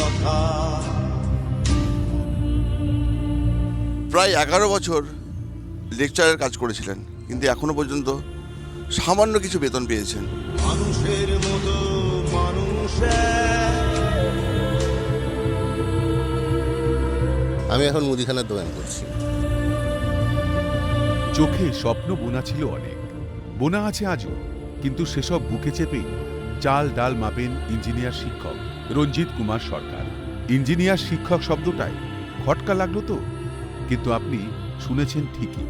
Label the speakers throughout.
Speaker 1: কথা।
Speaker 2: প্রায় এগারো বছর লেকচারের কাজ করেছিলেন কিন্তু এখনও পর্যন্ত সামান্য কিছু বেতন পেয়েছেন।
Speaker 1: মানুষের মতো
Speaker 3: আমি এখন মুদিখানার দোকান করছি।
Speaker 4: চোখে স্বপ্ন বোনা ছিল অনেক। বোনা আছে আজও কিন্তু সেসব বুকে চেপেই চাল ডাল মাপেন ইঞ্জিনিয়ার শিক্ষক রঞ্জিত কুমার সরকার। ইঞ্জিনিয়ার শিক্ষক শব্দটায় খটকা লাগল তো? কিন্তু আপনি শুনেছেন ঠিকই।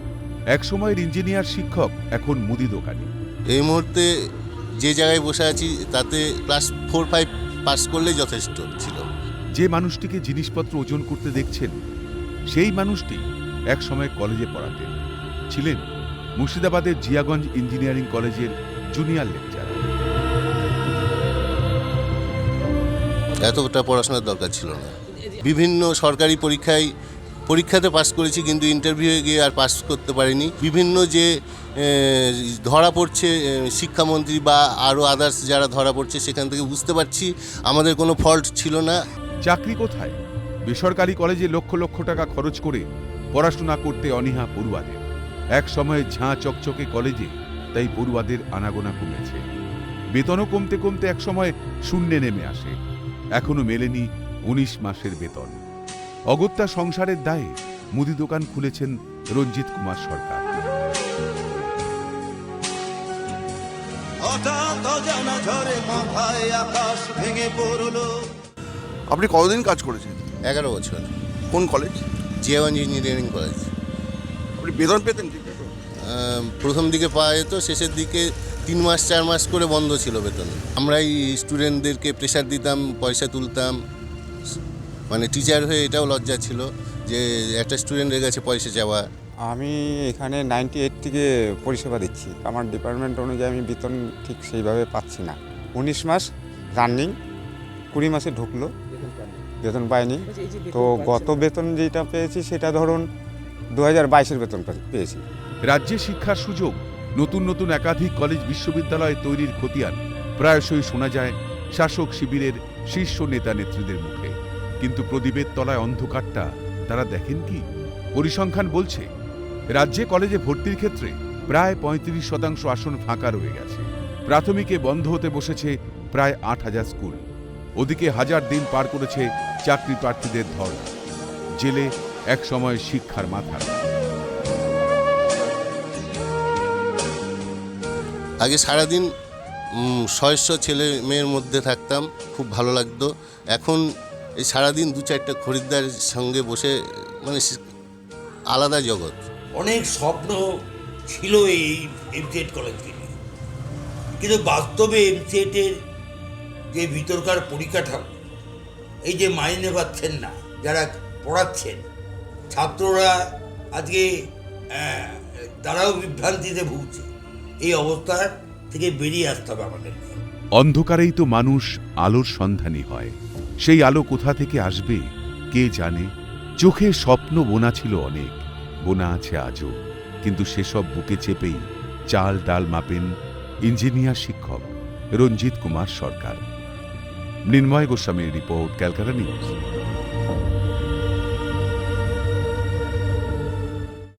Speaker 4: এক সময়ের ইঞ্জিনিয়ার শিক্ষক এখন মুদি দোকানি।
Speaker 3: এই মুহূর্তে যে জায়গায় বসে আছি তাতে ক্লাস ফোর ফাইভ পাস করলেই যথেষ্ট ছিল।
Speaker 4: যে মানুষটিকে জিনিসপত্র ওজন করতে দেখছেন সেই মানুষটি এক সময় কলেজে পড়াতেন। ছিলেন মুর্শিদাবাদের জিয়াগঞ্জ ইঞ্জিনিয়ারিং কলেজের জুনিয়র লেকচারার।
Speaker 3: এতটা পড়াশোনার দরকার ছিল না। বিভিন্ন সরকারি পরীক্ষায়, পরীক্ষাতে পাস করেছি কিন্তু ইন্টারভিউয়ে গিয়ে আর পাস করতে পারিনি। বিভিন্ন যে ধরা পড়ছে শিক্ষামন্ত্রী বা আরও আদার্স যারা ধরা পড়ছে, সেখান থেকে বুঝতে পারছি আমাদের কোনো ফল্ট ছিল না।
Speaker 4: চাকরি কোথায়? বেসরকারি কলেজে লক্ষ লক্ষ টাকা খরচ করে পড়াশোনা করতে অনীহা পড়ুয়াদের। এক সময়ে ঝাঁ চকচকে কলেজে, তাই পড়ুয়াদের আনাগোনা কমেছে। বেতনও কমতে কমতে এক সময় শূন্যে নেমে আসে। এখনও মেলেনি উনিশ মাসের বেতন। অগত্যা সংসারের দায়ে মুদি দোকান খুলেছেন রঞ্জিত কুমার সরকার।
Speaker 2: আপনি কতদিন কাজ করেছেন?
Speaker 3: এগারো বছর।
Speaker 2: কোন কলেজ
Speaker 3: জিয়াগঞ্জ ইঞ্জিনিয়ারিং কলেজ
Speaker 2: আপনি বেতন পেতেন ঠিক
Speaker 3: প্রথম দিকে পাওয়া যেত শেষের দিকে তিন মাস চার মাস করে বন্ধ ছিল বেতন। আমরাই স্টুডেন্টদেরকে প্রেশার দিতাম পয়সা তুলতাম। মানে টিচার হয়ে এটাও লজ্জা ছিল যে একটা স্টুডেন্টের কাছে পয়সা চাওয়া।
Speaker 5: আমি এখানে নাইনটি এইট থেকে পরিষেবা দিচ্ছি। আমার ডিপার্টমেন্ট অনুযায়ী আমি বেতন ঠিক সেইভাবে পাচ্ছি না। উনিশ মাস রানিং কুড়ি মাসে ঢুকলো বেতন পাইনি। তো গত বেতন যেটা পেয়েছি সেটা ধরুন দু হাজার বাইশের বেতন পেয়েছি।
Speaker 4: রাজ্যে শিক্ষার সুযোগ নতুন নতুন একাধিক কলেজ বিশ্ববিদ্যালয় তৈরির খতিয়ান প্রায়শই শোনা যায় শাসক শিবিরের শীর্ষ নেতা নেত্রীদের মুখে। কিন্তু প্রদীপের তলায় অন্ধকারটা তারা দেখেন কি? পরিসংখ্যান বলছে, রাজ্যে কলেজে ভর্তির ক্ষেত্রে প্রায় পঁয়ত্রিশ শতাংশ আসন ফাঁকা রয়ে গেছে। প্রাথমিকে বন্ধ হতে বসেছে প্রায় আট হাজার স্কুল। ওদিকে হাজার দিন পার করেছে চাকরি প্রার্থীদের ধর্ম জেলে একসময় শিক্ষার মাথা।
Speaker 3: আগে সারাদিন শয়শ ছেলে মেয়ের মধ্যে থাকতাম, খুব ভালো লাগতো। এখন এই সারাদিন দু চারটা খরিদ্দারের সঙ্গে বসে মানে আলাদা জগৎ।
Speaker 6: অনেক স্বপ্ন ছিল এই এমসিএড কলেজকে নিয়ে কিন্তু বাস্তবে এমসিএটের যে ভিতরকার পরিকাঠামো, এই যে মাইনে পাচ্ছেন না, যারা পড়াচ্ছেন, ছাত্ররা আজকে তারাও বিভ্রান্তিতে ভুগছে। এই অবস্থার থেকে বেরিয়ে আসতে হবে আমাদেরকে
Speaker 4: অন্ধকারেই তো মানুষ আলোর সন্ধানী হয়। সেই আলো কোথা থেকে আসবে, কে জানে? চোখে স্বপ্ন বোনা ছিল অনেক, বোনা আছে আজও। কিন্তু সেসব বুকে চেপেই চাল ডাল মাপেন ইঞ্জিনিয়ার শিক্ষক রঞ্জিত কুমার সরকার। মৃন্ময় গোস্বামীর রিপোর্ট, ক্যালকাটা নিউজ।